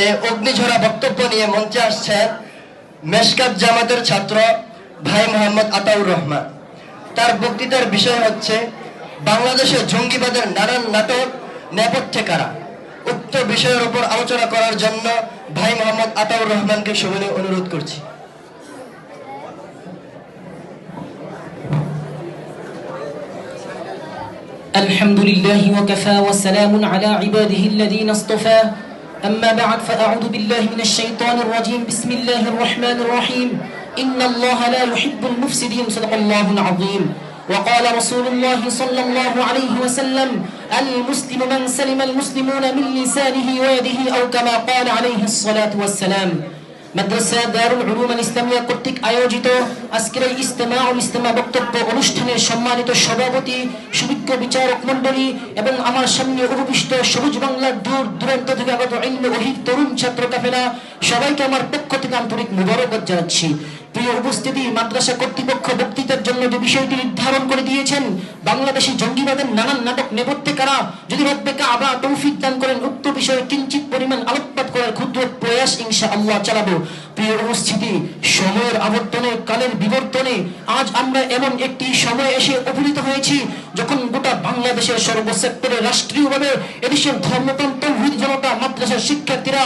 সামনে অগ্নিঝরা বক্তব্য নিয়ে মঞ্চে আসছেন মেশকাত জামাতের ছাত্র ভাই মোহাম্মদ আতাউর রহমান তার বক্তৃতার বিষয় হচ্ছে বাংলাদেশে জঙ্গিবাদের নানান নাটক নেপথ্যে কারা উক্ত বিষয়ের উপর আলোচনা করার জন্য ভাই মোহাম্মদ আতাউর রহমানকে সবাই অনুরোধ করছি الحمد لله وكفى وسلام على عباده الذين اصطفى أما بعد فأعوذ بالله من الشيطان الرجيم. بسم الله الرحمن الرحيم. إن الله لا يحب المفسدين. صدق الله العظيم. وقال رسول الله صلى الله عليه وسلم المسلم من سلم المسلمون من لسانه ويده أو كما قال عليه الصلاة والسلام. মাদ্রাসা দারুল উলুম ইসলামিয়া কর্তৃক আয়োজিত আজকের এই ইস্তেমাউল ইস্তেমা বক্তব্য অনুষ্ঠানের সম্মানিত সভাপতি সুবিজ্ঞ বিচারক মণ্ডলী এবং আমার সামনে উপবিষ্ট সবুজ বাংলার দূর দূরান্ত থেকে আগত অন্য অহির তরুণ ছাত্র কাফেলা সবাইকে আমার পক্ষ থেকে আন্তরিক মুবারকবাদ জানাচ্ছি। প্রিয় উপস্থিতি মাদ্রাসা কর্তৃপক্ষ বক্তৃতার জন্য যে বিষয়টি নির্ধারণ করে দিয়েছেন, বাংলাদেশি জঙ্গিবাদের নানান নাটক নেপথ্যে কারা, যদি রব্বে আবার তৌফিক দান করেন, উক্ত বিষয়ে কিঞ্চিত পরিমাণ আলোকপাত করার ক্ষুদ্র প্রয়াস ইনশা আল্লাহ চালাবো। প্রিয় উপস্থিতি, সময়ের আবর্তনে, কালের বিবর্তনে, আজ আমরা এমন একটি সময় এসে উপনীত হয়েছি যখন গোটা বাংলাদেশের সর্বসেক্টরে রাষ্ট্রীয়ভাবে এদেশের ধর্মতন্ত্র জনতা মাদ্রাসার শিক্ষার্থীরা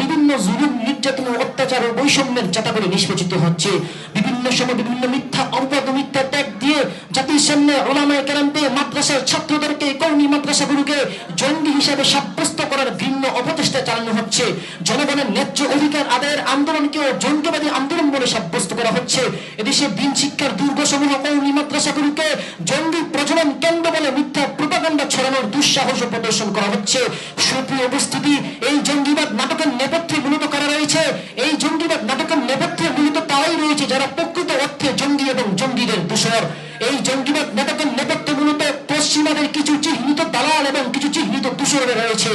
বিভিন্ন জুলুম, নির্যাতন অত্যাচার ও বৈষম্যের নিষ্পেষিত হচ্ছে। বিভিন্ন সময় বিভিন্ন মিথ্যা অপবাদ মিথ্যা ত্যাগ দিয়ে জাতির সামনে ওলামায়ে কেরামকে, মাদ্রাসার ছাত্রদেরকে কৌমি মাদ্রাসাগুলোকে জঙ্গি হিসাবে সাব্যস্ত হচ্ছে, জনগণের ন্যায্য অধিকার আদায়ের আন্দোলনকেও জঙ্গিবাদী আন্দোলন বলে সাব্যস্ত করা হচ্ছে। এদেশে দিন শিক্ষার দুর্গ সমূহ কৌমি মাদ্রাসাগুলিকে জঙ্গি প্রজনন কেন্দ্র বলে মিথ্যা প্রপাগান্ডা ছড়ানোর দুঃসাহস প্রদর্শন করা হচ্ছে। সুপ্রিয় উপস্থিতি, এই জঙ্গিবাদ নাটকের চিহ্নিত রয়েছে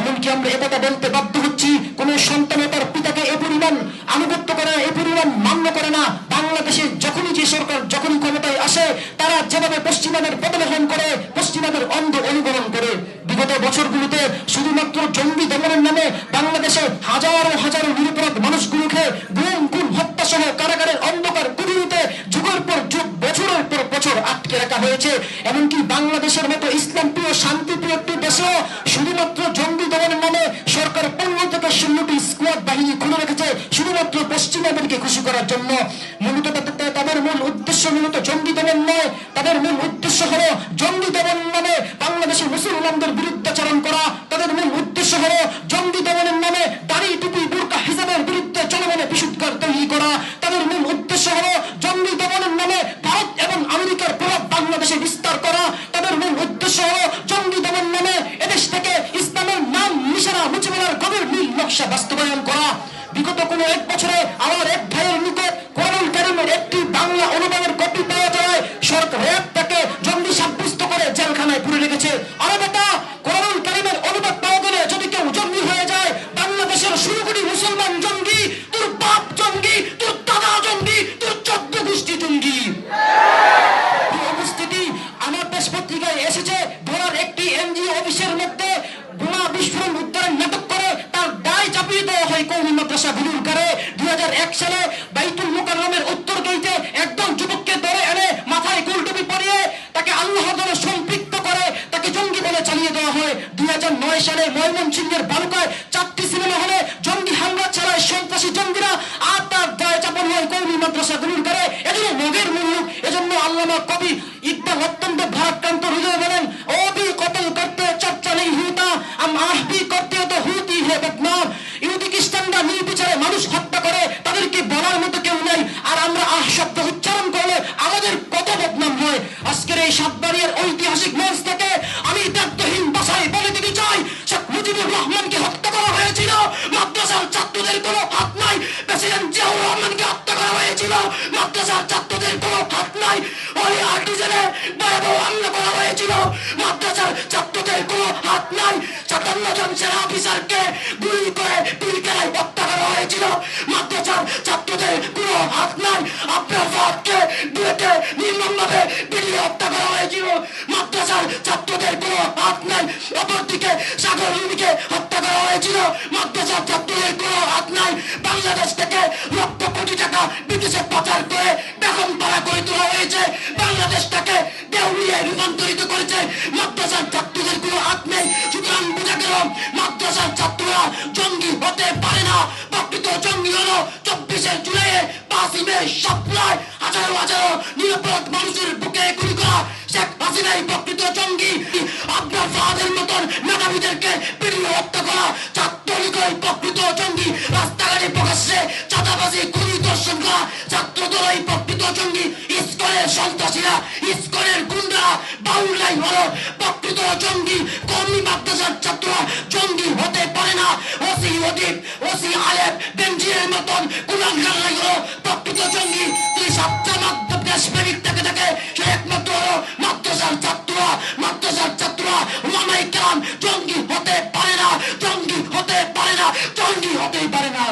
এমনকি আমরা একথা বলতে বাধ্য হচ্ছি, কোন সন্তান তার পিতাকে এ পরিমাণ আনুগত্য করে, এ পরিমাণ মান্য করে না। বাংলাদেশে যখনই যে সরকার, যখনই ক্ষমতায় আসে, তারা যেভাবে পশ্চিমাদের প্রদর্শন করে, পশ্চিমাদের অন্ধ অনুকরণ করে। বিগত বছরগুলোতে করার জন্য রেখেছে আরে বেটা কোরআন কারিমের অনুবাদ পাওয়া গেলে যদি কেউ জঙ্গি হয়ে যায়, বাংলাদেশের শুরু কোটি মুসলমান জঙ্গি, তোর বাপ জঙ্গি, তোর দাদা জঙ্গি, তোর চোদ্দ গোষ্ঠী জঙ্গি। উপস্থিতি আমার দেশ পত্রিকায় এসেছে ধরার একটি এনজিও অফিসের মধ্যে বোমা বিস্ফোরণ উদ্ধারের নাটক করে তার দায় চাপিয়ে দেওয়া হয় ময়মনসিংহের বালুকায় ছাত্রদের কোনো হাত নাই। প্রেসিডেন্ট জিয়াউর রহমানকে হত্যা করা হয়েছিল। মাদ্রাসার ছাত্রদের কোনো হাত নাই। ওই আর্টিজেনে ভয়াবহ হামলা করা হয়েছিল। মাদ্রাসার ছাত্রদের কোনো হাত নাই। সাতান্ন জন সেনা অফিসারকে গুলি করে পিলকায় হত্যা করা হয়েছিল। মাদ্রাসার ছাত্রদের কোনো হাত নাই। আপনার ভাতকে বুয়েটে নির্মমভাবে পিটিয়ে হত্যা করা হয়েছিল। মাদ্রাসার ছাত্রদের কোনো হাত নাই। অপরদিকে রূপান্তরিত করেছে। মাদ্রাসার ছাত্রদের কোনো হাত নেই। সুতরাং বোঝা গেল, মাদ্রাসার ছাত্ররা জঙ্গি হতে পারে না। প্রকৃত জঙ্গি হলো চব্বিশে জুলাইয়ে পাঁচ মে সাপ্লাই হাজারো হাজারো নিরাপরাধ মানুষের বুকে গুলি করা শেখ হাসিনাই প্রকৃত জঙ্গি। আপনার ফাহাদের মতন মেধাবীদেরকে পিটিয়ে হত্যা করা ছাত্রলীগের প্রকৃত জঙ্গি। রাস্তাঘাটে প্রকাশ্যে চাঁদাবাজি, খুনি দর্শন করা ছাত্র দলই প্রকৃত জঙ্গি। ইস্কনের সন্ত্রাসীরা, ইস্কনের গুন্ডা বাউলাই হলো প্রকৃত জঙ্গি। কর্মী মাদ্রাসার ছাত্ররা জঙ্গি হতে পারে না। ওসি অদীপ ওসি আলেপ বেঞ্জিরের জঙ্গি হতেই পারে না।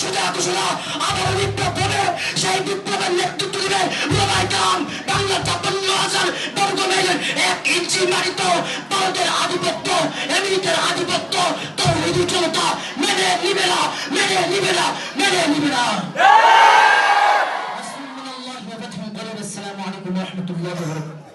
সোজা ঘোষণা আবার বিপ্লব হবে সেই বিপ্লবের নেতৃত্ব দিবে মোবাই কাম বাংলা ছাপ্পান্ন হাজার বর্গ মাইলের এক ইঞ্চি মারিত ভারতের আধিপত্য আমেরিকার আধিপত্য তোর হিন্দু জনতা মেনে নিবে না মেনে নিবে না মেনে নিবে না السلام عليكم ورحمة الله وبركاته